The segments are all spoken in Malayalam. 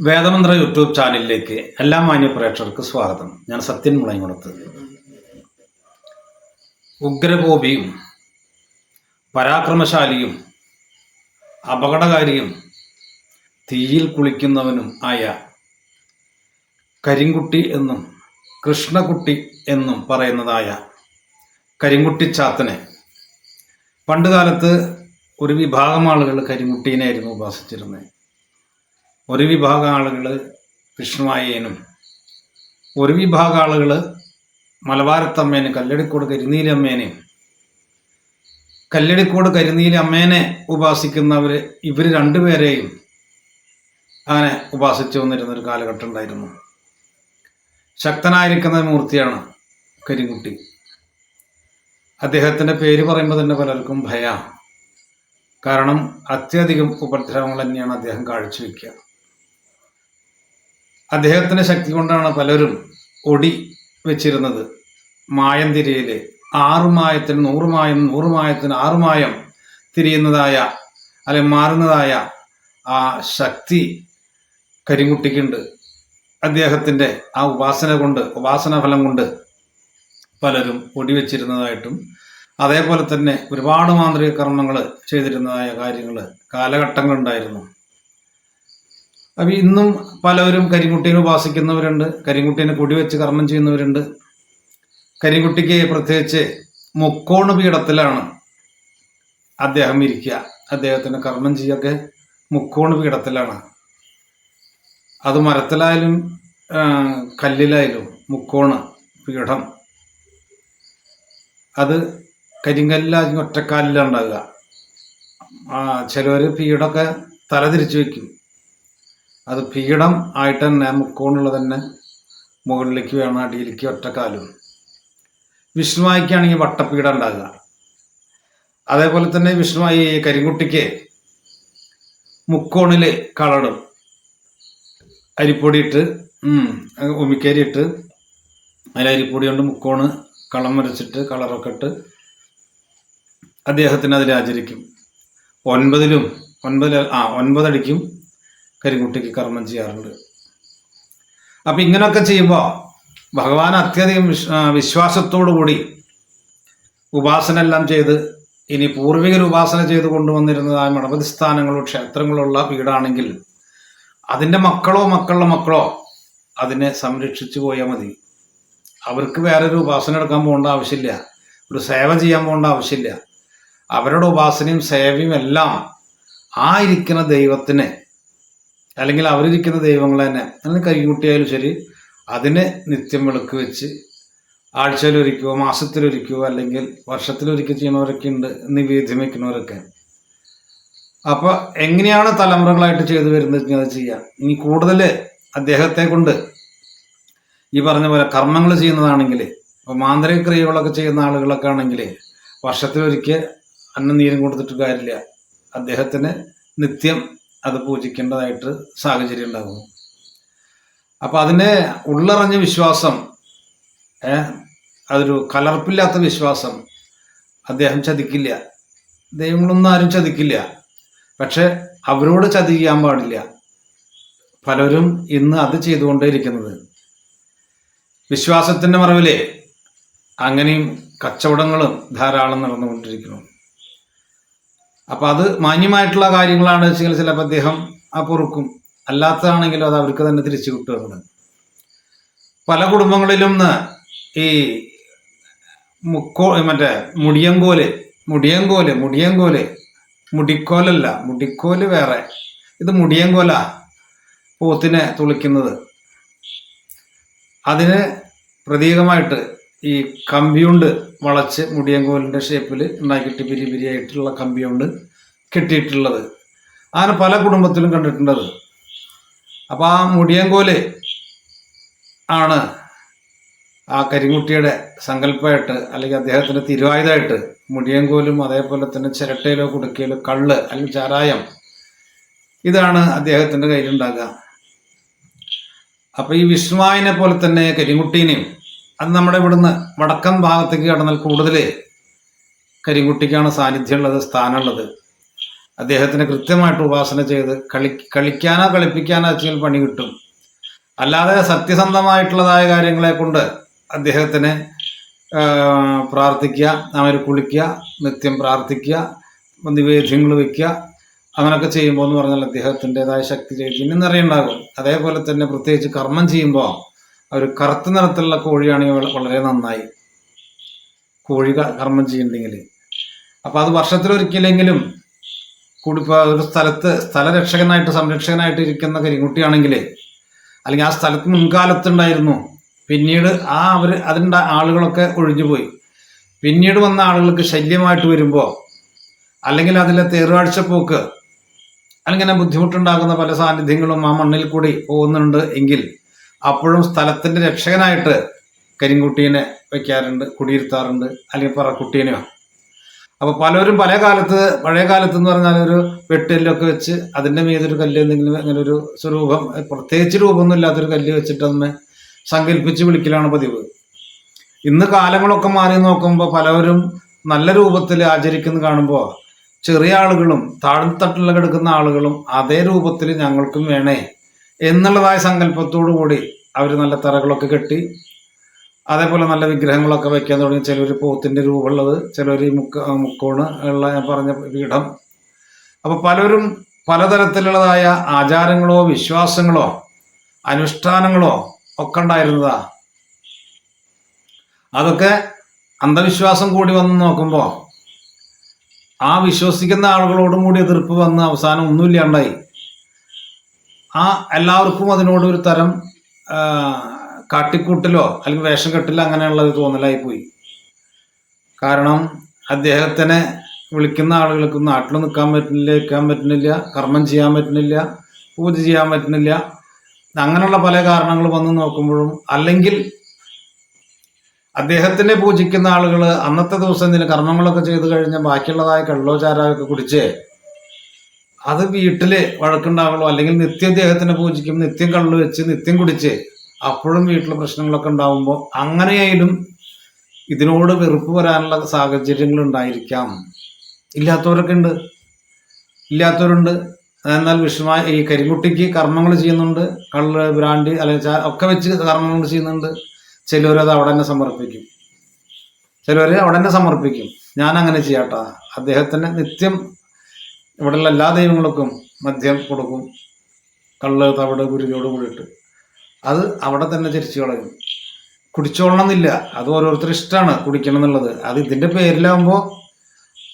വേദമന്ത്ര യൂട്യൂബ് ചാനലിലേക്ക് എല്ലാ മാന്യ പ്രേക്ഷകർക്ക് സ്വാഗതം. ഞാൻ സത്യൻ മുളയങ്കുളത്ത് ഉഗ്രകോപിയും പരാക്രമശാലിയും അപകടകാരിയും തീയിൽ കുളിക്കുന്നവനും ആയ കരിങ്കുട്ടി എന്നും കൃഷ്ണകുട്ടി എന്നും പറയുന്നതായ കരിങ്കുട്ടിച്ചാത്തനെ പണ്ടുകാലത്ത് ഒരു വിഭാഗം ആളുകൾ കരിങ്കുട്ടീനെയായിരുന്നു ഉപാസിച്ചിരുന്നത്. ഒരു വിഭാഗം ആളുകൾ വിഷ്ണുവായേനും ഒരു വിഭാഗം ആളുകൾ മലബാരത്തമ്മേനും കല്ലടിക്കോട് കരിനീലി അമ്മേനെയും കല്ലടിക്കോട് അമ്മേനെ ഉപാസിക്കുന്നവർ ഇവർ രണ്ടുപേരെയും അങ്ങനെ ഉപാസിച്ചു വന്നിരുന്ന ഒരു കാലഘട്ടം ഉണ്ടായിരുന്നു. ശക്തനായിരിക്കുന്ന മൂർത്തിയാണ് കരിങ്കുട്ടി. അദ്ദേഹത്തിന്റെ പേര് പറയുമ്പോൾ തന്നെ പലർക്കും ഭയ. കാരണം അത്യധികം ഉപദ്രവങ്ങൾ തന്നെയാണ് അദ്ദേഹം കാഴ്ചവെക്കുക. അദ്ദേഹത്തിന്റെ ശക്തി കൊണ്ടാണ് പലരും ഒടി വെച്ചിരുന്നത്. മായം തിരിയൽ ആറുമായത്തിന് മായത്തിന് നൂറുമായത്തിന് ആറുമായം തിരിയുന്നതായ അല്ലെങ്കിൽ മാറുന്നതായ ആ ശക്തി കരിങ്കുട്ടിക്കുണ്ട്. അദ്ദേഹത്തിന്റെ ആ ഉപാസന കൊണ്ട് ഉപാസന ഫലം കൊണ്ട് പലരും ഒടിവെച്ചിരുന്നതായിട്ടും അതേപോലെ തന്നെ ഒരുപാട് മാന്ത്രിക കർമ്മങ്ങൾ ചെയ്തിരുന്നതായ കാര്യങ്ങൾ കാലഘട്ടങ്ങളുണ്ടായിരുന്നു. അപ്പൊ ഇന്നും പലവരും കരിങ്കുട്ടീനെ ഉപാസിക്കുന്നവരുണ്ട്. കരിങ്കുട്ടീനെ കുടിവെച്ച് കർമ്മം ചെയ്യുന്നവരുണ്ട്. കരിങ്കുട്ടിക്ക് പ്രത്യേകിച്ച് മുക്കോണ് പീഠത്തിലാണ് അദ്ദേഹം ഇരിക്കുക. അദ്ദേഹത്തിന് കർമ്മം ചെയ്യൊക്കെ മുക്കോണ് പീഠത്തിലാണ് അത് മരത്തിലായാലും കല്ലിലായാലും മുക്കോണ് പീഠം. അത് കരിങ്കല്ലാതെ ഒറ്റക്കാലിലുണ്ടാകുക ചിലവർ പീഠമൊക്കെ തല തിരിച്ചു വെക്കും. അത് പീഠം ആയിട്ട് തന്നെ മുക്കോണുള്ള തന്നെ മുകളിലേക്ക് വേണം അടിയിലേക്ക് ഒറ്റക്കാലും വിഷ്ണുവായിക്കാണെങ്കിൽ വട്ടപ്പീഠം ഉണ്ടാകുക. അതേപോലെ തന്നെ വിഷ്ണുവായി കരിങ്കുട്ടിക്ക് മുക്കോണിൽ കളടും അരിപ്പൊടിയിട്ട് ഉമിക്കരി ഇട്ട് അതിൽ അരിപ്പൊടി കൊണ്ട് മുക്കോണ് കളം വരച്ചിട്ട് കളറൊക്കെ ഇട്ട് അദ്ദേഹത്തിന് അതിൽ ആചരിക്കും. ഒൻപതിലും ഒൻപതിൽ ആ ഒൻപതടിക്കും കരിങ്കുട്ടിക്ക് കർമ്മം ചെയ്യാറുണ്ട്. അപ്പം ഇങ്ങനെയൊക്കെ ചെയ്യുമ്പോൾ ഭഗവാൻ അത്യധികം വിശ്വാസത്തോടുകൂടി വിശ്വാസത്തോടു കൂടി ഉപാസന എല്ലാം ചെയ്ത് ഇനി പൂർവികർ ഉപാസന ചെയ്ത് കൊണ്ടുവന്നിരുന്നതായ മണപതി സ്ഥാനങ്ങളോ ക്ഷേത്രങ്ങളോ ഉള്ള വീടാണെങ്കിൽ അതിന്റെ മക്കളോ മക്കളുടെ മക്കളോ അതിനെ സംരക്ഷിച്ചു പോയാൽ മതി. അവർക്ക് വേറൊരു ഉപാസന എടുക്കാൻ പോകേണ്ട ആവശ്യമില്ല. ഒരു സേവ ചെയ്യാൻ പോകേണ്ട ആവശ്യമില്ല. അവരുടെ ഉപാസനയും സേവയും എല്ലാം ആയിരിക്കുന്ന ദൈവത്തിന് അല്ലെങ്കിൽ അവരിരിക്കുന്ന ദൈവങ്ങൾ തന്നെ അല്ലെങ്കിൽ കരികുട്ടിയായാലും ശരി അതിനെ നിത്യം വിളക്ക് വെച്ച് ആഴ്ചയിലൊരിക്കോ മാസത്തിലൊരിക്കോ അല്ലെങ്കിൽ വർഷത്തിലൊരിക്കൽ ചെയ്യുന്നവരൊക്കെ ഉണ്ട് നിവേദ്യം വയ്ക്കുന്നവരൊക്കെ. അപ്പൊ എങ്ങനെയാണ് തലമുറകളായിട്ട് ചെയ്തു വരുന്നത് അത് ചെയ്യാം? ഇനി കൂടുതൽ അദ്ദേഹത്തെ കൊണ്ട് ഈ പറഞ്ഞ പോലെ കർമ്മങ്ങൾ ചെയ്യുന്നതാണെങ്കിൽ ഇപ്പോൾ മാന്ത്രിക ക്രിയകളൊക്കെ ചെയ്യുന്ന ആളുകളൊക്കെ ആണെങ്കിൽ വർഷത്തിലൊരിക്കൽ അന്നം നീരും കൊടുത്തിട്ട് കാര്യമില്ല. അദ്ദേഹത്തിന് നിത്യം അത് പൂജിക്കേണ്ടതായിട്ട് സാഹചര്യം ഉണ്ടാകുന്നു. അപ്പൊ അതിനെ ഉള്ളറിഞ്ഞ വിശ്വാസം അതൊരു കലർപ്പില്ലാത്ത വിശ്വാസം. അദ്ദേഹം ചതിക്കില്ല. ദൈവങ്ങളൊന്നും ആരും ചതിക്കില്ല. പക്ഷെ അവരോട് ചതി ചെയ്യാൻ പാടില്ല. പലരും ഇന്ന് അത് ചെയ്തുകൊണ്ടേയിരിക്കുന്നത്. വിശ്വാസത്തിന്റെ മറവിലെ അങ്ങനെയും കച്ചവടങ്ങളും ധാരാളം നടന്നുകൊണ്ടിരിക്കുന്നു. അപ്പൊ അത് മാന്യമായിട്ടുള്ള കാര്യങ്ങളാണ് വെച്ചാൽ ചിലപ്പോൾ അദ്ദേഹം ആ പൊറുക്കും. അല്ലാത്തതാണെങ്കിലും അത് അവർക്ക് തന്നെ തിരിച്ചു കിട്ടുന്നത് പല കുടുംബങ്ങളിലും ഈ മുക്കോ മറ്റേ മുടിയങ്കോൽ മുടിയങ്കോൽ മുടിയങ്കോൽ. മുടിക്കോലല്ല മുടിക്കോൽ വേറെ. ഇത് മുടിയങ്കോല പോത്തിനെ തുളിക്കുന്നത്. അതിന് പ്രതീകമായിട്ട് ഈ കമ്പിയുണ്ട് വളച്ച് മുടിയങ്കോലിന്റെ ഷേപ്പിൽ ഉണ്ടാക്കിയിട്ട് പിരി പിരിയായിട്ടുള്ള കമ്പിയുണ്ട് കെട്ടിയിട്ടുള്ളത്. അങ്ങനെ പല കുടുംബത്തിലും കണ്ടിട്ടുണ്ടത് അപ്പോൾ ആ മുടിയങ്കോൽ ആണ് ആ കരിങ്കുട്ടിയുടെ സങ്കല്പമായിട്ട് അല്ലെങ്കിൽ അദ്ദേഹത്തിന്റെ തിരുവായുധമായിട്ട് മുടിയങ്കോലും അതേപോലെ തന്നെ ചിരട്ടയിലോ കുടുക്കയിലോ കള്ള് അല്ലെങ്കിൽ ചാരായം ഇതാണ് അദ്ദേഹത്തിന്റെ കയ്യിലുണ്ടാകുക. അപ്പോൾ ഈ വിഷ്ണുവായനെ പോലെ തന്നെ കരിങ്കുട്ടീനെയും അത് നമ്മുടെ ഇവിടുന്ന് വടക്കൻ ഭാഗത്തേക്ക് കടന്നാൽ കൂടുതൽ കരികുട്ടിക്കാണ് സാന്നിധ്യമുള്ളത് സ്ഥാനമുള്ളത്. അദ്ദേഹത്തിന് കൃത്യമായിട്ട് ഉപാസന ചെയ്ത് കളി കളിക്കാനോ കളിപ്പിക്കാനോ വെച്ചാൽ പണി കിട്ടും. അല്ലാതെ സത്യസന്ധമായിട്ടുള്ളതായ കാര്യങ്ങളെ കൊണ്ട് അദ്ദേഹത്തിന് പ്രാർത്ഥിക്കുക അവർ കുളിക്കുക നിത്യം പ്രാർത്ഥിക്കുക നിവേദ്യങ്ങൾ വയ്ക്കുക അങ്ങനെയൊക്കെ ചെയ്യുമ്പോൾ എന്ന് പറഞ്ഞാൽ അദ്ദേഹത്തിന്റെതായ ശക്തി ചൈതന്യം നിറയുണ്ടാകും അതേപോലെ തന്നെ പ്രത്യേകിച്ച് കർമ്മം ചെയ്യുമ്പോൾ ഒരു കറുത്ത നിറത്തിലുള്ള കോഴിയാണെങ്കിൽ വളരെ നന്നായി. കോഴി കർമ്മം ചെയ്യുന്നുണ്ടെങ്കിൽ അപ്പോൾ അത് വർഷത്തിലൊരിക്കലെങ്കിലും കൂടി ഒരു സ്ഥലത്ത് സ്ഥലരക്ഷകനായിട്ട് സംരക്ഷകനായിട്ട് ഇരിക്കുന്ന കരിങ്കുട്ടിയാണെങ്കിൽ അല്ലെങ്കിൽ ആ സ്ഥലത്ത് മുൻകാലത്തുണ്ടായിരുന്നു പിന്നീട് ആ അവർ അതിന്റെ ആളുകളൊക്കെ ഒഴിഞ്ഞുപോയി. പിന്നീട് വന്ന ആളുകൾക്ക് ശല്യമായിട്ട് വരുമ്പോൾ അല്ലെങ്കിൽ അതിലെ തേർവാഴ്ചപ്പോക്ക് അല്ലെങ്കിൽ ബുദ്ധിമുട്ടുണ്ടാകുന്ന പല സാന്നിധ്യങ്ങളും ആ മണ്ണിൽ കൂടി പോകുന്നുണ്ട് എങ്കിൽ അപ്പോഴും സ്ഥലത്തിന്റെ രക്ഷകനായിട്ട് കരിങ്കുട്ടീനെ വെക്കാറുണ്ട് കുടിയിരുത്താറുണ്ട് അല്ലെങ്കിൽ പറക്കുട്ടീനെയോ. അപ്പോൾ പലരും പല കാലത്ത് പഴയ കാലത്ത് എന്ന് പറഞ്ഞാൽ ഒരു വെട്ടിലൊക്കെ വെച്ച് അതിന്റെ മീതൊരു കല്ല് എന്തെങ്കിലും അങ്ങനെ ഒരു സ്വരൂപം പ്രത്യേകിച്ച് രൂപമൊന്നും ഇല്ലാത്തൊരു കല്ല് വെച്ചിട്ട് അതിനെ സങ്കല്പിച്ച് വിളിക്കലാണ് പതിവ്. ഇന്ന് കാലങ്ങളൊക്കെ മാറി നോക്കുമ്പോൾ പലവരും നല്ല രൂപത്തിൽ ആചരിക്കുന്ന കാണുമ്പോൾ ചെറിയ ആളുകളും താഴ്ത്തട്ടിൽ കിടക്കുന്ന ആളുകളും അതേ രൂപത്തിൽ ഞങ്ങൾക്കും വേണേ എന്നുള്ളതായ സങ്കല്പത്തോടു കൂടി അവർ നല്ല തറകളൊക്കെ കെട്ടി അതേപോലെ നല്ല വിഗ്രഹങ്ങളൊക്കെ വെക്കാൻ തുടങ്ങി. ചിലർ പോത്തിന്റെ രൂപമുള്ളത് ചിലർ മുക്ക മുക്കോണ് ഉള്ള ഞാൻ പറഞ്ഞ പീഠം. അപ്പോൾ പലരും പലതരത്തിലുള്ളതായ ആചാരങ്ങളോ വിശ്വാസങ്ങളോ അനുഷ്ഠാനങ്ങളോ ഒക്കെ ഉണ്ടായിരുന്നതാ. അതൊക്കെ അന്ധവിശ്വാസം കൂടി വന്ന് നോക്കുമ്പോൾ ആ വിശ്വസിക്കുന്ന ആളുകളോടും കൂടി എതിർപ്പ് വന്ന് അവസാനം ഒന്നുമില്ലാണ്ടായി. ആ എല്ലാവർക്കും അതിനോട് ഒരു തരം കാട്ടിക്കൂട്ടിലോ അല്ലെങ്കിൽ വേഷം കെട്ടിലോ അങ്ങനെയുള്ളത് തോന്നലായി പോയി. കാരണം അദ്ദേഹത്തിനെ വിളിക്കുന്ന ആളുകൾക്ക് നാട്ടിൽ നിൽക്കാൻ പറ്റുന്നില്ല നിൽക്കാൻ പറ്റുന്നില്ല കർമ്മം ചെയ്യാൻ പറ്റുന്നില്ല പൂജ ചെയ്യാൻ പറ്റുന്നില്ല. അങ്ങനെയുള്ള പല കാരണങ്ങൾ വന്ന് നോക്കുമ്പോഴും അല്ലെങ്കിൽ അദ്ദേഹത്തിനെ പൂജിക്കുന്ന ആളുകൾ അന്നത്തെ ദിവസം ഇതിന് കർമ്മങ്ങളൊക്കെ ചെയ്തു കഴിഞ്ഞാൽ ബാക്കിയുള്ളതായ കള്ളോ ചാരായൊക്കെ കുടിച്ച് അത് വീട്ടിൽ വഴക്കുണ്ടാവുള്ളൂ. അല്ലെങ്കിൽ നിത്യം ദേഹത്തിനെ പൂജിക്കും നിത്യം കള്ളു വെച്ച് നിത്യം കുടിച്ച് അപ്പോഴും വീട്ടിൽ പ്രശ്നങ്ങളൊക്കെ ഉണ്ടാവുമ്പോൾ അങ്ങനെയായാലും ഇതിനോട് വെറുപ്പ് വരാനുള്ള സാഹചര്യങ്ങൾ ഉണ്ടായിരിക്കാം. ഇല്ലാത്തവരൊക്കെ ഉണ്ട്. ഇല്ലാത്തവരുണ്ട്. എന്നാൽ വിഷമ ഈ കരിമുട്ടിക്ക് കർമ്മങ്ങൾ ചെയ്യുന്നുണ്ട്. കള്ള് ബ്രാൻഡി അല്ലെങ്കിൽ ഒക്കെ വെച്ച് കർമ്മങ്ങൾ ചെയ്യുന്നുണ്ട്. ചിലവരത് അവിടെ തന്നെ സമർപ്പിക്കും. ചിലവർ അവിടെ തന്നെ സമർപ്പിക്കും. ഞാൻ അങ്ങനെ ചെയ്യാട്ടാ അദ്ദേഹത്തിന് നിത്യം ഇവിടെയുള്ള എല്ലാ ദൈവങ്ങൾക്കും മദ്യം കൊടുക്കും കള്ള് തവിട് കുരുതിയോട് കൂടിയിട്ട്. അത് അവിടെ തന്നെ തിരിച്ചു കളയും. കുടിച്ചോളണം എന്നില്ല അത് ഓരോരുത്തർ ഇഷ്ടമാണ് കുടിക്കണം എന്നുള്ളത്. അത് ഇതിന്റെ പേരിലാകുമ്പോൾ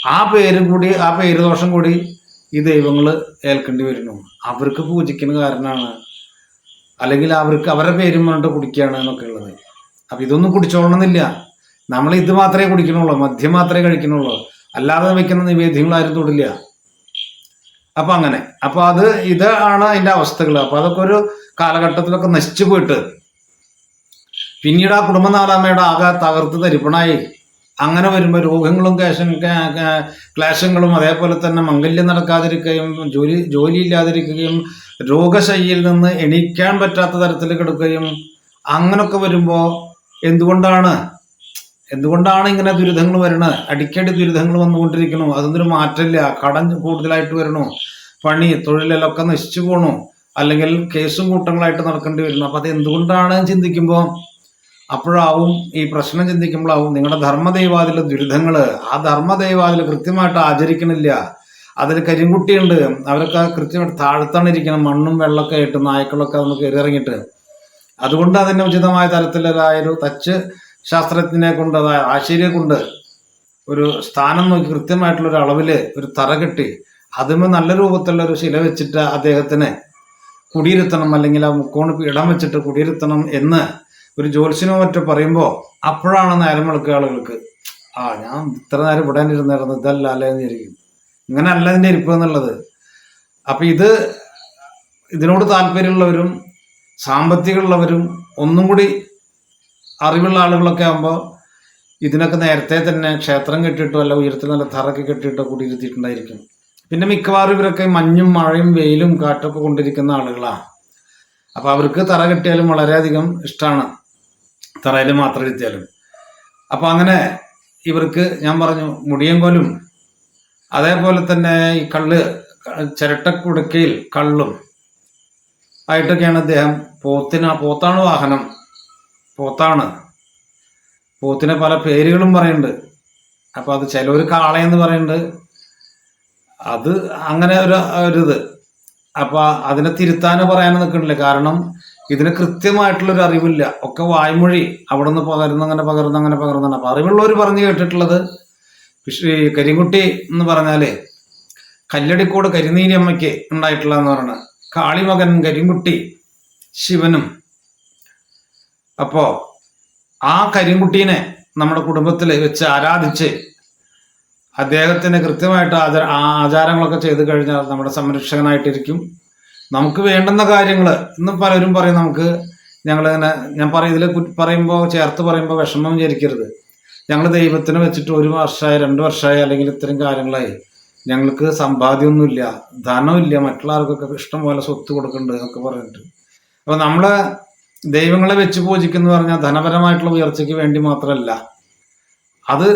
ആ പേരും കൂടി ആ പേര് ദോഷം കൂടി ഈ ദൈവങ്ങൾ ഏൽക്കേണ്ടി വരുന്നു. അവർക്ക് പൂജിക്കുന്ന കാരണമാണ് അല്ലെങ്കിൽ അവർക്ക് അവരുടെ പേരും പറഞ്ഞിട്ട് കുടിക്കുകയാണ് എന്നൊക്കെ ഉള്ളത്. അപ്പം ഇതൊന്നും കുടിച്ചോളണം എന്നില്ല നമ്മൾ ഇത് മാത്രമേ കുടിക്കണുള്ളൂ. മദ്യം മാത്രമേ കഴിക്കണുള്ളൂ. അല്ലാതെ വെക്കുന്ന നിവേദ്യങ്ങൾ ആരും തൊടില്ല. അപ്പൊ അങ്ങനെ. അപ്പൊ അത് ഇതാണ് അതിന്റെ അവസ്ഥകൾ അപ്പൊ അതൊക്കെ ഒരു കാലഘട്ടത്തിലൊക്കെ നശിച്ചു പോയിട്ട്. പിന്നീട് ആ കുടുംബനാഥാമയുടെ ആകെ തകർത്ത് തരിപ്പണായി. അങ്ങനെ വരുമ്പോൾ രോഗങ്ങളും ക്ലേശം ക്ലാ- ക്ലാ- ക്ലേശങ്ങളും അതേപോലെ തന്നെ മംഗല്യം നടക്കാതിരിക്കുകയും ജോലി ജോലി ഇല്ലാതിരിക്കുകയും രോഗശൈലിയിൽ നിന്ന് എണീക്കാൻ പറ്റാത്ത തരത്തിൽ കിടക്കുകയും അങ്ങനൊക്കെ വരുമ്പോൾ എന്തുകൊണ്ടാണ് എന്തുകൊണ്ടാണ് ഇങ്ങനെ ദുരിതങ്ങൾ വരണത് അടിക്കടി ദുരിതങ്ങൾ വന്നുകൊണ്ടിരിക്കണു അതൊന്നൊരു മാറ്റമില്ല. കടം കൂടുതലായിട്ട് വരണു. പണി തൊഴിലെല്ലാം നശിച്ചു പോണു. അല്ലെങ്കിൽ കേസും കൂട്ടങ്ങളായിട്ട് നടക്കേണ്ടി വരുന്നു. അപ്പൊ അത് എന്തുകൊണ്ടാണ് ചിന്തിക്കുമ്പോൾ അപ്പോഴാവും ഈ പ്രശ്നം ചിന്തിക്കുമ്പോഴാവും നിങ്ങളുടെ ധർമ്മദൈവാദിലെ ദുരിതങ്ങൾ ആ ധർമ്മദൈവാദിൽ കൃത്യമായിട്ട് ആചരിക്കണില്ല. അതിൽ കരിങ്കുട്ടിയുണ്ട്. അവരൊക്കെ കൃത്യമായിട്ട് താഴ്ത്താണ് ഇരിക്കണം. മണ്ണും വെള്ളമൊക്കെ ആയിട്ട് നായ്ക്കളൊക്കെ നമുക്ക് കയറി ഇറങ്ങിയിട്ട്. അതുകൊണ്ട് അതിന്റെ ഉചിതമായ തരത്തിലൊരു തച്ച് ശാസ്ത്രജ്ഞനെ കൊണ്ട് അതായത് ആശാരിയെ കൊണ്ട് ഒരു സ്ഥാനം നോക്കി കൃത്യമായിട്ടുള്ള ഒരു അളവിൽ ഒരു തറ കെട്ടി അതിന് നല്ല രൂപത്തിലുള്ള ഒരു ശില വെച്ചിട്ട് അദ്ദേഹത്തിന് കുടിയിരുത്തണം അല്ലെങ്കിൽ ആ മുക്കോണ് ഇടം വെച്ചിട്ട് കുടിയിരുത്തണം എന്ന് ഒരു ജ്യോത്സ്യനോ മറ്റോ പറയുമ്പോൾ അപ്പോഴാണ് നേരം വെളുക്കുക ആളുകൾക്ക്. ആ ഞാൻ ഇത്ര നേരം ഇവിടെ ഇരുന്നായിരുന്നു ഇതല്ല അല്ലേ ഇരിക്കും ഇങ്ങനെ അല്ല ഇതിന്റെ ഇരിപ്പ് എന്നുള്ളത്. അപ്പൊ ഇത് ഇതിനോട് താല്പര്യമുള്ളവരും സാമ്പത്തികമുള്ളവരും ഒന്നും കൂടി അറിവുള്ള ആളുകളൊക്കെ ആകുമ്പോൾ ഇതിനൊക്കെ നേരത്തെ തന്നെ ക്ഷേത്രം കെട്ടിയിട്ടോ അല്ല ഉയരത്തിൽ നല്ല തറൊക്കെ കെട്ടിയിട്ടോ കൂടിയിരുത്തിയിട്ടുണ്ടായിരിക്കും. പിന്നെ മിക്കവാറും ഇവരൊക്കെ മഞ്ഞും മഴയും വെയിലും കാറ്റൊക്കെ കൊണ്ടിരിക്കുന്ന ആളുകളാണ് അപ്പോൾ അവർക്ക് തറ കെട്ടിയാലും വളരെയധികം ഇഷ്ടമാണ് തറയിൽ മാത്രം ഇരുത്തിയാലും. അപ്പോൾ അങ്ങനെ ഇവർക്ക് ഞാൻ പറഞ്ഞു മുടിയങ്കോലും അതേപോലെ തന്നെ ഈ കള്ള് ചിരട്ടക്കുടുക്കയിൽ കള്ളും ആയിട്ടൊക്കെയാണ് അദ്ദേഹം പോത്തിന് പോത്താണ് വാഹനം പോത്താണ്. പോത്തിനെ പല പേരുകളും പറയുന്നുണ്ട്. അപ്പോൾ അത് ചിലവർ കാളയെന്ന് പറയുന്നുണ്ട്. അത് അങ്ങനെ ഒരു ഒരിത് അപ്പോൾ അതിനെ തിരുത്താനോ പറയാനോ നിൽക്കണില്ല കാരണം ഇതിന് കൃത്യമായിട്ടുള്ളൊരു അറിവില്ല. ഒക്കെ വായ്മൊഴി അവിടെ നിന്ന് പകരുന്ന അങ്ങനെ പകർന്ന് അങ്ങനെ പകർന്നാണ്. അപ്പൊ അറിവുള്ളവർ പറഞ്ഞു കേട്ടിട്ടുള്ളത് ഈ കരിങ്കുട്ടി എന്ന് പറഞ്ഞാൽ കല്ലടിക്കോട് കരിനീരി അമ്മയ്ക്ക് ഉണ്ടായിട്ടുള്ളതെന്ന് പറയുന്നത് കാളിമകൻ കരിങ്കുട്ടി ശിവനും അപ്പോ ആ കരിങ്കുട്ടീനെ നമ്മുടെ കുടുംബത്തിൽ വെച്ച് ആരാധിച്ച് അദ്ദേഹത്തിന് കൃത്യമായിട്ട് ആചാര ആചാരങ്ങളൊക്കെ ചെയ്തു കഴിഞ്ഞാൽ നമ്മുടെ സംരക്ഷകനായിട്ടിരിക്കും. നമുക്ക് വേണ്ടുന്ന കാര്യങ്ങൾ ഇന്നും പലരും പറയും നമുക്ക് ഞങ്ങളിങ്ങനെ ഞാൻ പറയും ഇതിൽ പറയുമ്പോൾ ചേർത്ത് പറയുമ്പോൾ വിഷമം വിചാരിക്കരുത്. ഞങ്ങൾ ദൈവത്തിന് വെച്ചിട്ട് ഒരു വർഷമായി രണ്ട് വർഷമായി അല്ലെങ്കിൽ ഇത്തരം കാര്യങ്ങളായി ഞങ്ങൾക്ക് സമ്പാദ്യമൊന്നുമില്ല ധനമില്ല മറ്റുള്ള ആൾക്കൊക്കെ ഇഷ്ടം പോലെ സ്വത്ത് കൊടുക്കുന്നുണ്ട് എന്നൊക്കെ പറഞ്ഞിട്ട്. അപ്പൊ നമ്മൾ ദൈവങ്ങളെ വെച്ച് പൂജിക്കുന്ന പറഞ്ഞാൽ ധനപരമായിട്ടുള്ള ഉയർച്ചയ്ക്ക് വേണ്ടി മാത്രമല്ല അത്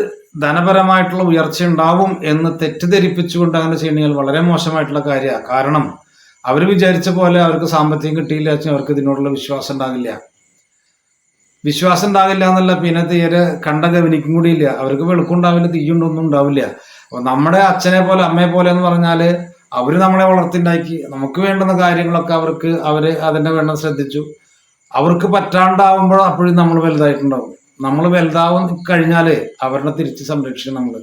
ധനപരമായിട്ടുള്ള ഉയർച്ച ഉണ്ടാവും എന്ന് തെറ്റിദ്ധരിപ്പിച്ചുകൊണ്ട് അങ്ങനെ ചെയ്യണമെങ്കിൽ വളരെ മോശമായിട്ടുള്ള കാര്യമാണ്. കാരണം അവർ വിചാരിച്ച പോലെ അവർക്ക് സാമ്പത്തികം കിട്ടിയില്ല വെച്ചാൽ അവർക്ക് ഇതിനോടുള്ള വിശ്വാസം ഉണ്ടാകില്ല. വിശ്വാസം ഉണ്ടാകില്ല എന്നല്ല പിന്നെ തീരെ കണ്ട ഗവനിക്കും കൂടി ഇല്ല. അവർക്ക് വെളുക്കുണ്ടാവില്ല തീയുണ്ടൊന്നും ഉണ്ടാവില്ല. നമ്മുടെ അച്ഛനെ പോലെ അമ്മയെ പോലെ എന്ന് പറഞ്ഞാൽ അവർ നമ്മളെ വളർത്തിണ്ടാക്കി. നമുക്ക് വേണ്ടുന്ന കാര്യങ്ങളൊക്കെ അവർക്ക് അവർ അതിന്റെ വേണം ശ്രദ്ധിച്ചു. അവർക്ക് പറ്റാണ്ടാവുമ്പോൾ അപ്പോഴും നമ്മൾ വലുതായിട്ടുണ്ടാവും. നമ്മൾ വലുതാവും കഴിഞ്ഞാൽ അവരുടെ തിരിച്ച് സംരക്ഷിക്കും നമ്മൾ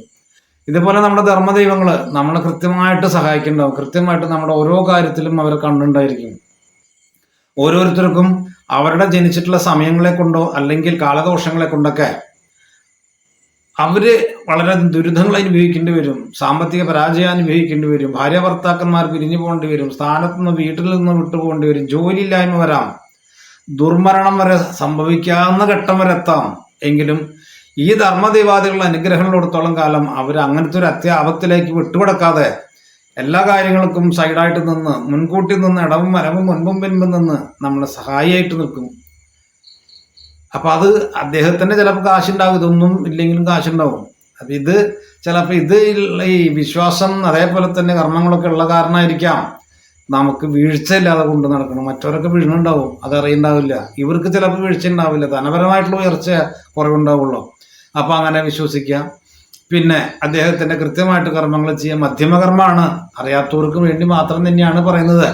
ഇതുപോലെ നമ്മുടെ ധർമ്മദൈവങ്ങൾ നമ്മളെ കൃത്യമായിട്ട് സഹായിക്കുന്നുണ്ടാവും. കൃത്യമായിട്ട് നമ്മുടെ ഓരോ കാര്യത്തിലും അവർ കണ്ടുണ്ടായിരിക്കും. ഓരോരുത്തർക്കും അവരുടെ ജനിച്ചിട്ടുള്ള സമയങ്ങളെ കൊണ്ടോ അല്ലെങ്കിൽ കാലദോഷങ്ങളെ കൊണ്ടൊക്കെ അവർ വളരെ ദുരിതങ്ങൾ അനുഭവിക്കേണ്ടി വരും. സാമ്പത്തിക പരാജയം അനുഭവിക്കേണ്ടി വരും. ഭാര്യ ഭർത്താക്കന്മാർ പിരിഞ്ഞു പോകേണ്ടി വരും. സ്ഥാനത്ത് നിന്ന് വീട്ടിൽ നിന്ന് വിട്ടുപോകേണ്ടി വരും. ജോലിയില്ലായ്മ വരാം. ദുർമരണം വരെ സംഭവിക്കാവുന്ന ഘട്ടം വരെ എത്താം. എങ്കിലും ഈ ധർമ്മദേവാദികളുടെ അനുഗ്രഹങ്ങളിടത്തോളം കാലം അവർ അങ്ങനത്തെ ഒരു അത്യാപത്തിലേക്ക് വിട്ടുകൊടുക്കാതെ എല്ലാ കാര്യങ്ങൾക്കും സൈഡായിട്ട് നിന്ന് മുൻകൂട്ടി നിന്ന് ഇടവും മരവും മുൻപും പിൻപും നിന്ന് നമ്മളെ സഹായിയായിട്ട് നിൽക്കും. അപ്പൊ അത് അദ്ദേഹത്തിന്റെ ചിലപ്പോൾ കാശുണ്ടാവും ഇതൊന്നും ഇല്ലെങ്കിലും കാശുണ്ടാവും. അപ്പൊ ഇത് ചിലപ്പോൾ ഇത് ഈ വിശ്വാസം അതേപോലെ തന്നെ കർമ്മങ്ങളൊക്കെ ഉള്ള കാരണമായിരിക്കാം. നമുക്ക് വീഴ്ച ഇല്ലാതെ കൊണ്ട് നടക്കണം. മറ്റവരൊക്കെ വീഴുന്നുണ്ടാവും. അത് അറിയണ്ടാവില്ല ഇവർക്ക് ചിലപ്പോൾ വീഴ്ച ഉണ്ടാവില്ല. ധനപരമായിട്ടുള്ള ഉയർച്ച കുറവുണ്ടാവുള്ളൂ. അപ്പോൾ അങ്ങനെ വിശ്വസിക്കാം പിന്നെ അദ്ദേഹത്തിന്റെ കൃത്യമായിട്ട് കർമ്മങ്ങൾ ചെയ്യാൻ മധ്യമകർമ്മമാണ്. അറിയാത്തവർക്ക് വേണ്ടി മാത്രം തന്നെയാണ് പറയുന്നത്.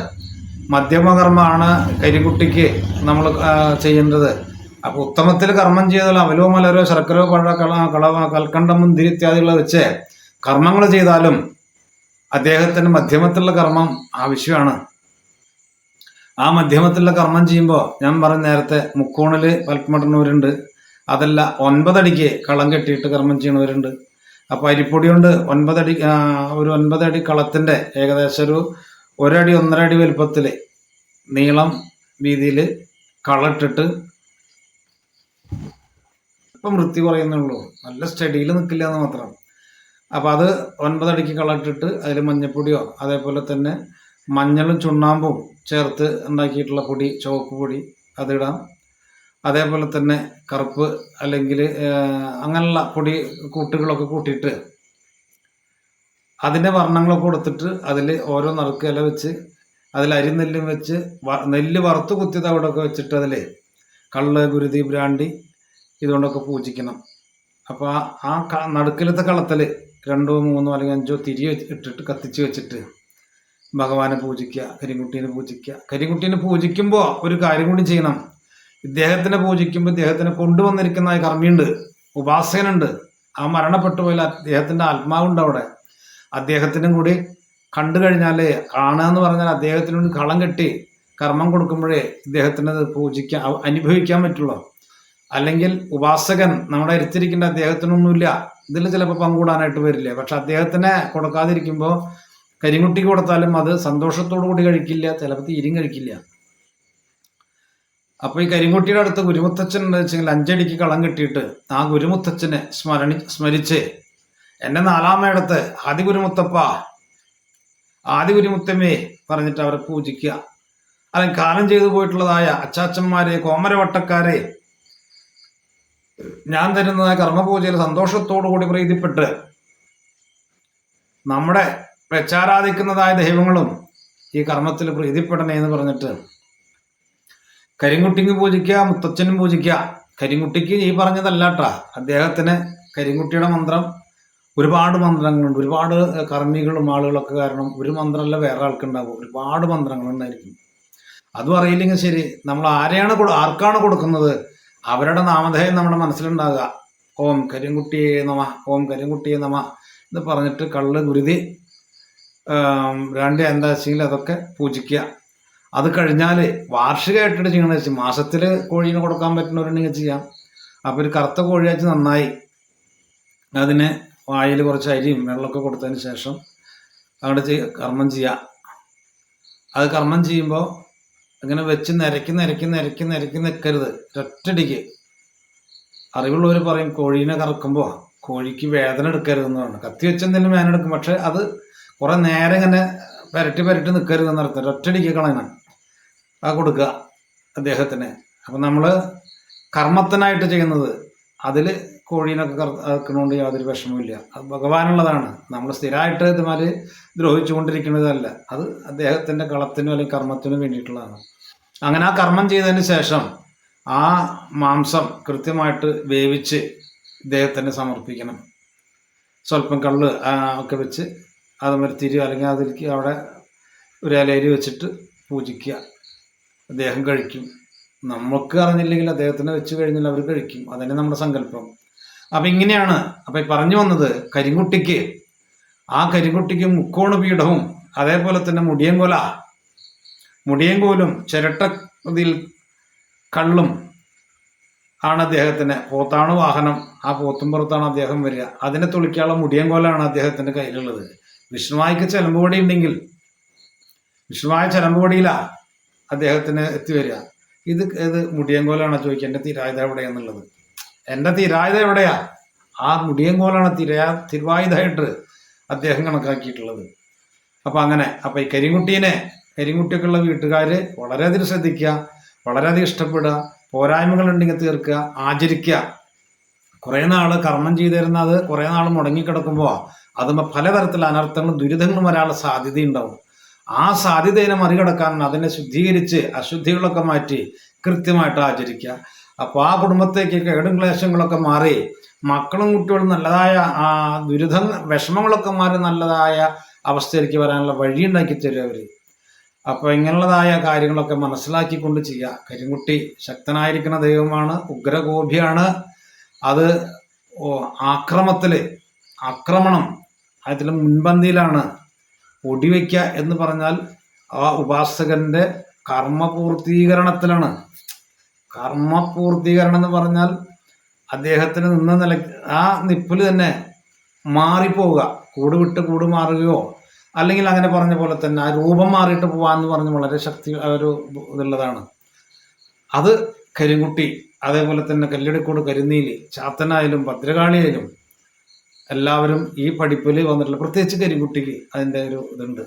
മധ്യമകർമ്മമാണ് കരികുട്ടിക്ക് നമ്മൾ ചെയ്യേണ്ടത്. അപ്പോൾ ഉത്തമത്തിൽ കർമ്മം ചെയ്താൽ അവലോ മലരോ ശർക്കരോ പഴ കള കളവ കൽക്കണ്ടം മുന്തിരി ഇത്യാദികളെ വെച്ച് കർമ്മങ്ങൾ ചെയ്താലും അദ്ദേഹത്തിന് മധ്യമത്തിലുള്ള കർമ്മം ആവശ്യമാണ് ആ മധ്യമത്തിലുള്ള കർമ്മം ചെയ്യുമ്പോൾ ഞാൻ പറഞ്ഞ നേരത്തെ മുക്കോണിൽ പൽപ്പമടണവരുണ്ട് അതല്ല ഒൻപതടിക്ക് കളം കെട്ടിയിട്ട് കർമ്മം ചെയ്യണവരുണ്ട് അപ്പോൾ അരിപ്പൊടി കൊണ്ട് ഒൻപതടി ഒരു ഒൻപതടി കളത്തിന്റെ ഏകദേശം ഒരു ഒരടി ഒന്നര അടി വലുപ്പത്തിൽ നീളം വീതിയിൽ കളട്ടിട്ട് ഇപ്പം വൃത്തി കുറയുന്നുള്ളൂ നല്ല സ്റ്റഡിയിൽ നിൽക്കില്ല എന്ന് മാത്രം. അപ്പോൾ അത് ഒൻപതടിക്ക് കളട്ടിട്ട് അതിൽ മഞ്ഞപ്പൊടിയോ അതേപോലെ തന്നെ മഞ്ഞളും ചുണ്ണാമ്പും ചേർത്ത് ഉണ്ടാക്കിയിട്ടുള്ള പൊടി ചുവപ്പ് പൊടി അതിടാം. അതേപോലെ തന്നെ കറുപ്പ് അല്ലെങ്കിൽ അങ്ങനെയുള്ള പൊടി കൂട്ടുകളൊക്കെ കൂട്ടിയിട്ട് അതിന്റെ വർണങ്ങളൊക്കെ കൊടുത്തിട്ട് അതിൽ ഓരോ നറുക്ക് ഇല വെച്ച് അതിൽ അരി നെല്ലും വെച്ച് നെല്ല് വറുത്ത് കുത്തിയത് അവിടെയൊക്കെ വെച്ചിട്ട് അതിൽ കള്ള് ഗുരുതി ബ്രാണ്ടി ഇതുകൊണ്ടൊക്കെ പൂജിക്കണം. അപ്പോൾ ആ നടുക്കിലത്തെ കളത്തിൽ രണ്ടോ മൂന്നോ അല്ലെങ്കിൽ അഞ്ചോ തിരി ഇട്ടിട്ട് കത്തിച്ച് വെച്ചിട്ട് ഭഗവാനെ പൂജിക്കുക കരിങ്കുട്ടീനെ പൂജിക്കുക. കരിങ്കുട്ടീനെ പൂജിക്കുമ്പോൾ ഒരു കാര്യം കൂടി ചെയ്യണം. ഇദ്ദേഹത്തിനെ പൂജിക്കുമ്പോൾ ഇദ്ദേഹത്തിനെ കൊണ്ടുവന്നിരിക്കുന്ന കർമ്മിയുണ്ട് ഉപാസകനുണ്ട്. ആ മരണപ്പെട്ടു പോയാൽ അദ്ദേഹത്തിന്റെ ആത്മാവുണ്ട് അവിടെ. അദ്ദേഹത്തിനും കൂടി കണ്ടു കഴിഞ്ഞാലേ കാണുക എന്ന് പറഞ്ഞാൽ അദ്ദേഹത്തിനോട് കളം കെട്ടി കർമ്മം കൊടുക്കുമ്പോഴേ ഇദ്ദേഹത്തിന് അത് പൂജിക്കാൻ അനുഭവിക്കാൻ പറ്റുള്ളൂ. അല്ലെങ്കിൽ ഉപാസകൻ നമ്മുടെ അടുത്തിരിക്കേണ്ട അദ്ദേഹത്തിനൊന്നുമില്ല. ഇതിൽ ചിലപ്പോൾ പങ്കൂടാനായിട്ട് വരില്ല. പക്ഷെ അദ്ദേഹത്തിന് കൊടുക്കാതിരിക്കുമ്പോൾ കരിങ്കുട്ടി കൊടുത്താലും അത് സന്തോഷത്തോടു കൂടി കഴിക്കില്ല ചിലപ്പോൾ തീരും കഴിക്കില്ല. അപ്പൊ ഈ കരിങ്കുട്ടിയുടെ അടുത്ത് ഗുരുമുത്തച്ഛൻ എന്ന് വെച്ചെങ്കിൽ അഞ്ചടിക്ക് കളം കെട്ടിയിട്ട് ആ ഗുരുമുത്തച്ഛനെ സ്മരണി സ്മരിച്ച് എന്റെ നാലാമയടത്ത് ആദി ഗുരുമുത്തപ്പ ആദി ഗുരുമുത്തമ്മേ പറഞ്ഞിട്ട് അവരെ പൂജിക്കുക. അല്ലെങ്കിൽ കാലം ചെയ്തു പോയിട്ടുള്ളതായ അച്ചാച്ചന്മാരെ കോമരവട്ടക്കാരെ ഞാൻ തരുന്ന കർമ്മപൂജയിൽ സന്തോഷത്തോടു കൂടി പ്രീതിപ്പെട്ട് നമ്മുടെ വെച്ചാരാധിക്കുന്നതായ ദൈവങ്ങളും ഈ കർമ്മത്തിൽ പ്രീതിപ്പെടണേ എന്ന് പറഞ്ഞിട്ട് കരിങ്കുട്ടിക്ക് പൂജിക്കുക മുത്തച്ഛനും പൂജിക്കുക. കരിങ്കുട്ടിക്ക് ഈ പറഞ്ഞതല്ലാട്ടാ. അദ്ദേഹത്തിന് കരിങ്കുട്ടിയുടെ മന്ത്രം ഒരുപാട് മന്ത്രങ്ങളുണ്ട്. ഒരുപാട് കർമ്മികളും ആളുകളൊക്കെ കാരണം ഒരു മന്ത്രമല്ല വേറെ ആൾക്കുണ്ടാവും ഒരുപാട് മന്ത്രങ്ങളുണ്ടായിരിക്കും. അതും അറിയില്ലെങ്കിൽ ശരി. നമ്മൾ ആരെയാണ് ആർക്കാണ് കൊടുക്കുന്നത്? അവരുടെ നാമധേയം നമ്മുടെ മനസ്സിലുണ്ടാകുക. ഓം കരിങ്കുട്ടിയെ നമ ഓം കരിങ്കുട്ടിയെ നമ എന്ന് പറഞ്ഞിട്ട് കള്ള് ഗുരുതി രണ്ട് എന്താ വെച്ചെങ്കിൽ അതൊക്കെ പൂജിക്കുക. അത് കഴിഞ്ഞാൽ വാർഷികമായിട്ടിട്ട് ചെയ്യണമെന്ന് വെച്ചാൽ മാസത്തിൽ കോഴീനെ കൊടുക്കാൻ പറ്റുന്നവരുണ്ടെങ്കിൽ ചെയ്യാം. അപ്പോൾ ഒരു കറുത്ത കോഴി വെച്ച് നന്നായി. അതിന് വായിൽ കുറച്ച് അരിയും വെള്ളമൊക്കെ കൊടുത്തതിന് ശേഷം അവിടെ കർമ്മം ചെയ്യുക. അത് കർമ്മം ചെയ്യുമ്പോൾ അങ്ങനെ വെച്ച് നിരക്കി നിരക്കി നിരക്കി നിരക്കി നിൽക്കരുത് ഒറ്റടിക്ക് അറിവുള്ളവർ പറയും കോഴീനെ കറക്കുമ്പോൾ കോഴിക്ക് വേദന എടുക്കരുതെന്നാണ് കത്തി വെച്ചെന്തെങ്കിലും വേദന എടുക്കും. പക്ഷെ അത് കുറെ നേരം ഇങ്ങനെ പെരട്ടി പെരട്ടി നിൽക്കരുതെന്ന് അർത്ഥം. ഒറ്റടിക്ക് കളയണം. ആ കൊടുക്കുക അദ്ദേഹത്തിന്. അപ്പം നമ്മൾ കർമ്മത്തിനായിട്ട് ചെയ്യുന്നത് അതിൽ കോഴീനൊക്കെ കറക്കണോണ്ട് യാതൊരു വിഷമവുമില്ല അത് ഭഗവാനുള്ളതാണ്. നമ്മൾ സ്ഥിരമായിട്ട് ഇതുമാതിരി ദ്രോഹിച്ചുകൊണ്ടിരിക്കുന്നതല്ല. അത് അദ്ദേഹത്തിന്റെ കളത്തിനും അല്ലെങ്കിൽ കർമ്മത്തിനും വേണ്ടിയിട്ടുള്ളതാണ്. അങ്ങനെ ആ കർമ്മം ചെയ്തതിന് ശേഷം ആ മാംസം കൃത്യമായിട്ട് വേവിച്ച് ഇദ്ദേഹത്തിന് സമർപ്പിക്കണം. സ്വല്പം കള്ള് ഒക്കെ വെച്ച് അത് തിരി അല്ലെങ്കിൽ അതിലേക്ക് അവിടെ ഒരു ഇലയിൽ വെച്ചിട്ട് പൂജിക്കുക. അദ്ദേഹം കഴിക്കും. നമുക്ക് അറിഞ്ഞില്ലെങ്കിൽ അദ്ദേഹത്തിന് വെച്ച് കഴിഞ്ഞാൽ അവർ കഴിക്കും. അതന്നെ നമ്മുടെ സങ്കല്പം. അപ്പം ഇങ്ങനെയാണ് അപ്പം ഈ പറഞ്ഞു വന്നത് കരിങ്കുട്ടിക്ക് ആ കരിങ്കുട്ടിക്ക് മുക്കോണ് പീഠവും അതേപോലെ തന്നെ മുടിയൻകൊല മുടിയൻകോലും കോലും ചിരട്ടതിൽ കള്ളും ആണ് അദ്ദേഹത്തിന്. പോത്താണ് വാഹനം ആ പോത്തുംപുറത്താണ് അദ്ദേഹം വരിക. അതിനെ തുളിക്കാനുള്ള മുടിയൻകോലാണ് അദ്ദേഹത്തിന്റെ കയ്യിലുള്ളത്. വിഷ്ണുവായിക്ക് ചെലമ്പുപടി ഉണ്ടെങ്കിൽ വിഷ്ണുവായ ചെലമ്പുപടിയിലാ അദ്ദേഹത്തിന് എത്തിവരിക ഇത് ഇത് മുടിയൻകോലാണോ ചോദിക്കുക എന്റെ തിരായുധ എവിടെയാന്നുള്ളത്? എന്റെ തിരായുധ എവിടെയാ? ആ മുടിയൻകോലാണ് തിരാ തിരുവായുധമായിട്ട് അദ്ദേഹം കണക്കാക്കിയിട്ടുള്ളത്. അപ്പം അങ്ങനെ അപ്പം ഈ കരിങ്കുട്ടീനെ കരിങ്കുട്ടിയൊക്കെയുള്ള വീട്ടുകാർ വളരെയധികം ശ്രദ്ധിക്കുക വളരെയധികം ഇഷ്ടപ്പെടുക പോരായ്മകൾ ഉണ്ടെങ്കിൽ തീർക്കുക ആചരിക്കുക. കുറേ നാൾ കർമ്മം ചെയ്തു തരുന്നത് കുറേ നാൾ മുടങ്ങിക്കിടക്കുമ്പോൾ അതുമ്പോൾ പലതരത്തിലുള്ള അനർത്ഥങ്ങളും ദുരിതങ്ങളും വരാനുള്ള സാധ്യതയുണ്ടാവും ആ സാധ്യതയെ മറികടക്കാൻ അതിനെ ശുദ്ധീകരിച്ച് അശുദ്ധികളൊക്കെ മാറ്റി കൃത്യമായിട്ട് ആചരിക്കുക. അപ്പോൾ ആ കുടുംബത്തേക്ക് കേടും ക്ലേശങ്ങളൊക്കെ മാറി മക്കളും കുട്ടികളും നല്ലതായ ആ ദുരിത വിഷമങ്ങളൊക്കെ മാറി നല്ലതായ അവസ്ഥയിലേക്ക് വരാനുള്ള വഴി ഉണ്ടാക്കി തരും അവർ അപ്പോൾ ഇങ്ങനെയുള്ളതായ കാര്യങ്ങളൊക്കെ മനസ്സിലാക്കിക്കൊണ്ട് ചെയ്യുക കരിങ്കുട്ടി ശക്തനായിരിക്കുന്ന ദൈവമാണ് ഉഗ്രകോപിയാണ് അത് ആക്രമത്തിൽ ആക്രമണം അതിൽ മുൻപന്തിയിലാണ് ഒടിവയ്ക്കുക എന്ന് പറഞ്ഞാൽ ആ ഉപാസകന്റെ കർമ്മപൂർത്തീകരണത്തിലാണ്. കർമ്മപൂർത്തീകരണം എന്ന് പറഞ്ഞാൽ അദ്ദേഹത്തിന് നിന്ന നില ആ നിപ്പിൽ തന്നെ മാറിപ്പോവുക. കൂട് വിട്ട് കൂട് മാറുകയോ അല്ലെങ്കിൽ അങ്ങനെ പറഞ്ഞ പോലെ തന്നെ ആ രൂപം മാറിയിട്ട് പോവാന്ന് പറഞ്ഞ് വളരെ ശക്തി ഒരു ഇതുള്ളതാണ്. അത് കരിങ്കുട്ടി അതേപോലെ തന്നെ കല്ലടിക്കോട് കരിനീലി ചാത്തനായാലും ഭദ്രകാളിയായാലും എല്ലാവരും ഈ പഠിപ്പിൽ വന്നിട്ടുള്ള പ്രത്യേകിച്ച് കരിങ്കുട്ടിക്ക് അതിന്റെ ഒരു ഇതുണ്ട്.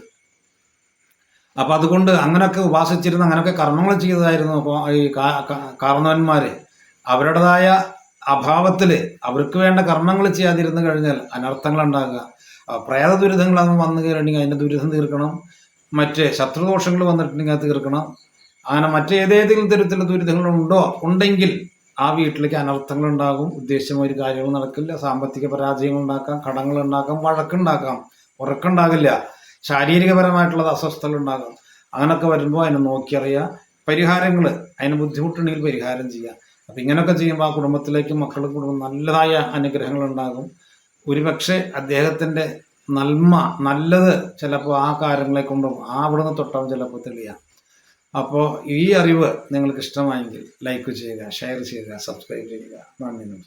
അപ്പൊ അതുകൊണ്ട് അങ്ങനെയൊക്കെ ഉപാസിച്ചിരുന്ന അങ്ങനെയൊക്കെ കർമ്മങ്ങൾ ചെയ്തതായിരുന്നു അപ്പോൾ ഈ കാർന്നവന്മാര്. അവരുടേതായ അഭാവത്തിൽ അവർക്ക് വേണ്ട കർമ്മങ്ങൾ ചെയ്യാതിരുന്നു കഴിഞ്ഞാൽ അനർത്ഥങ്ങൾ ഉണ്ടാകുക. ആ, പ്രേത ദുരിതങ്ങൾ വന്ന് കയറിയിട്ടുണ്ടെങ്കിൽ അതിന്റെ ദുരിതം തീർക്കണം. മറ്റ് ശത്രുദോഷങ്ങൾ വന്നിട്ടുണ്ടെങ്കിൽ അത് തീർക്കണം. അങ്ങനെ മറ്റേതേതെങ്കിലും തരത്തിലുള്ള ദുരിതങ്ങൾ ഉണ്ടോ? ഉണ്ടെങ്കിൽ ആ വീട്ടിലേക്ക് അനർത്ഥങ്ങൾ ഉണ്ടാകും. ഉദ്ദേശമായ കാര്യങ്ങൾ നടക്കില്ല. സാമ്പത്തിക പരാജയങ്ങൾ ഉണ്ടാക്കാം. കടങ്ങൾ ഉണ്ടാക്കാം. വഴക്കുണ്ടാക്കാം ഉറക്കുണ്ടാകില്ല ശാരീരികപരമായിട്ടുള്ള അസ്വസ്ഥതകൾ ഉണ്ടാകാം. അങ്ങനൊക്കെ വരുമ്പോൾ അതിനെ നോക്കിയറിയുക. പരിഹാരങ്ങൾ അതിന് ബുദ്ധിമുട്ടുണ്ടെങ്കിൽ പരിഹാരം ചെയ്യുക. അപ്പം ഇങ്ങനെയൊക്കെ ചെയ്യുമ്പോൾ ആ കുടുംബത്തിലേക്ക് മക്കളുടെ കുടുംബം നല്ലതായ അനുഗ്രഹങ്ങൾ ഉണ്ടാകും. ഒരുപക്ഷെ അദ്ദേഹത്തിന്റെ നന്മ നല്ലത് ചിലപ്പോൾ ആ കാര്യങ്ങളെ കൊണ്ടും ആ അവിടുന്ന് തൊട്ടാവും ചിലപ്പോൾ തെളിയാം. അപ്പോൾ ഈ അറിവ് നിങ്ങൾക്ക് ഇഷ്ടമായെങ്കിൽ ലൈക്ക് ചെയ്യുക ഷെയർ ചെയ്യുക സബ്സ്ക്രൈബ് ചെയ്യുക. നന്ദി നമസ്കാരം.